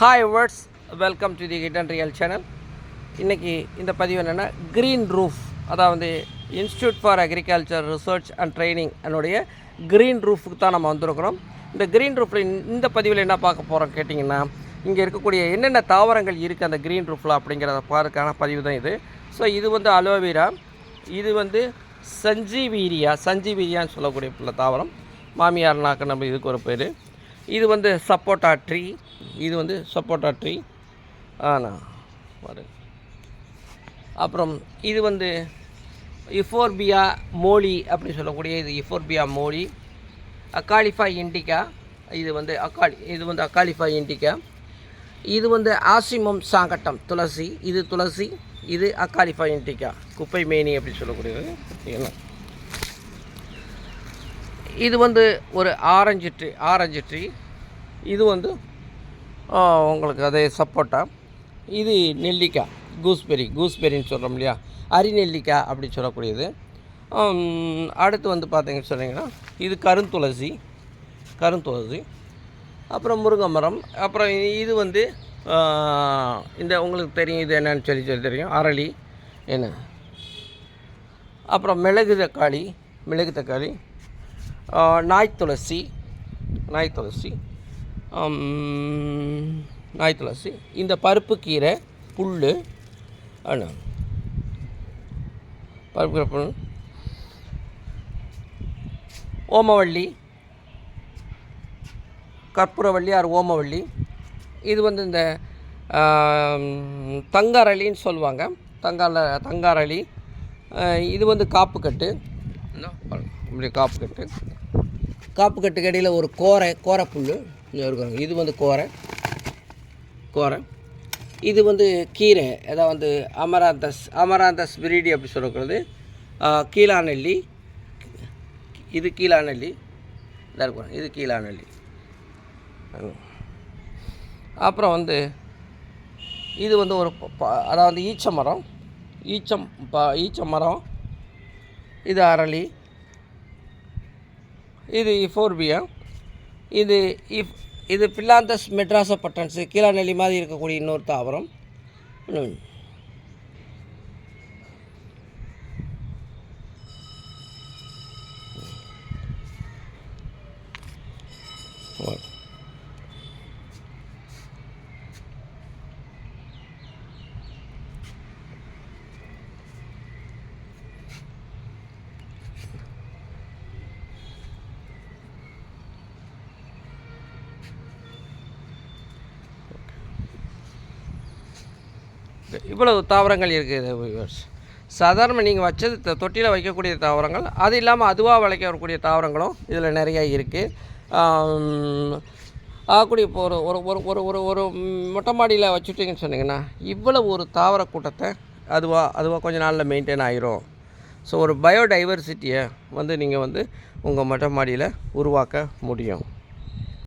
Hi words welcome to the hidden real channel இன்றைக்கி இந்த பதிவு என்னென்னா க்ரீன் ரூஃப் அதாவது institute for agriculture research and training என்னுடைய க்ரீன் ரூஃபுக்கு தான் நம்ம வந்திருக்கிறோம். இந்த க்ரீன் ரூஃபில் இந்த பதிவில் என்ன பார்க்க போகிறோம் கேட்டிங்கன்னா இங்கே இருக்கக்கூடிய என்னென்ன தாவரங்கள் இருக்குது அந்த க்ரீன் ரூஃபில் அப்படிங்கிறத பார்க்கான பதிவு தான் இது. ஸோ இது வந்து அலோவேரா இது வந்து சஞ்சீவீரியா சஞ்சீவீரியான்னு சொல்லக்கூடிய தாவரம். மாமியார் நாக்கு நம்ம இதுக்கு ஒரு பேர். இது வந்து சப்போட்டா ட்ரீ. இது வந்து சப்போட்டா ட்ரீ. ஆனா பாரு அப்புறம் இது வந்து இஃபோர்பியா மோலி அப்படின்னு சொல்லக்கூடிய இது இஃபோர்பியா மோலி. அக்காலிஃபா இண்டிகா. இது வந்து அக்காலி இது வந்து அக்காலிஃபா இண்டிகா. இது வந்து ஆசிமம் சாங்கட்டம் துளசி. இது துளசி இது அக்காலிஃபா இண்டிகா. குப்பை மேனி அப்படின்னு சொல்லக்கூடியது. என்ன? இது வந்து ஒரு ஆரஞ்சு ட்ரீ ஆரஞ்சு ட்ரீ. இது வந்து உங்களுக்கு அதே சப்போட்டா. இது நெல்லிக்காய் கூஸ்பெரி கூஸ்பெரின்னு சொல்கிறோம் இல்லையா? அரி நெல்லிக்காய் அப்படி சொல்லக்கூடியது. அடுத்து வந்து பார்த்தீங்கன்னு சொன்னீங்கன்னா இது கருந்துளசி கருந்துளசி. அப்புறம் முருங்கை மரம். அப்புறம் இது வந்து இந்த உங்களுக்கு தெரியும் இது என்னன்னு சொல்லி சொல்லி தெரியும். அரளி என்ன? அப்புறம் மிளகு தக்காளி மிளகு தக்காளி. நாய் துளசி. நாய் துளசி. நாய் துளசி. இந்த பருப்பு கீரை புல் அண்ணா. பருப்பு கீரை புல் ஓமவள்ளி. கற்பூரவள்ளி ஆர் ஓமவள்ளி. இது வந்து இந்த தங்காரளின்னு சொல்லுவாங்க. தங்கால தங்காரளி. இது வந்து காப்புக்கட்டு. இப்படி காப்பு இப்படி காப்புக்கட்டு காப்புக்கட்டுக்கு இடையில் ஒரு கோரை கோரைப்புல் இருக்கிறாங்க இது வந்து கோரை. கோரை. இது வந்து கீரை. அதாவது வந்து அமராந்தஸ் அமராந்தஸ் விரிடி அப்படி சொல்லக்கூடாது கீழாநெல்லி. இது கீழாநெல்லி. இதாக இருக்கும் இது கீழாநெல்லி. அப்புறம் வந்து இது வந்து ஒரு ப- அதாவது ஈச்ச மரம் ஈச்சம் ப ஈச்ச மரம் இது அரளி. இது இஃபோர்பியா இது இஃப் இது பில்லாந்தஸ் மெட்ராச பட்டன்ஸு கீழாநெல்லி மாதிரி இருக்கக்கூடிய இன்னொரு தாவரம். இன்னொன்று இவ்வளவு தாவரங்கள் இருக்குது வியூவர்ஸ் சாதாரண நீங்கள் வச்சது தொட்டியில் வைக்கக்கூடிய தாவரங்கள் அது இல்லாமல் அதுவாக விளைக்கக்கூடிய தாவரங்களும் இதில் நிறையா இருக்குது ஆகக்கூடிய இப்போ ஒரு ஒரு ஒரு ஒரு ஒரு ஒரு மொட்டை மாடியில் வச்சுட்டிங்கன்னு சொன்னிங்கன்னா இவ்வளவு ஒரு தாவர கூட்டத்தை அதுவாக அதுவாக கொஞ்ச நாளில் மெயின்டைன் ஆகிரும் ஸோ ஒரு பயோடைவர்சிட்டியை வந்து நீங்கள் வந்து உங்கள் மொட்டை மாடியில் உருவாக்க முடியும்.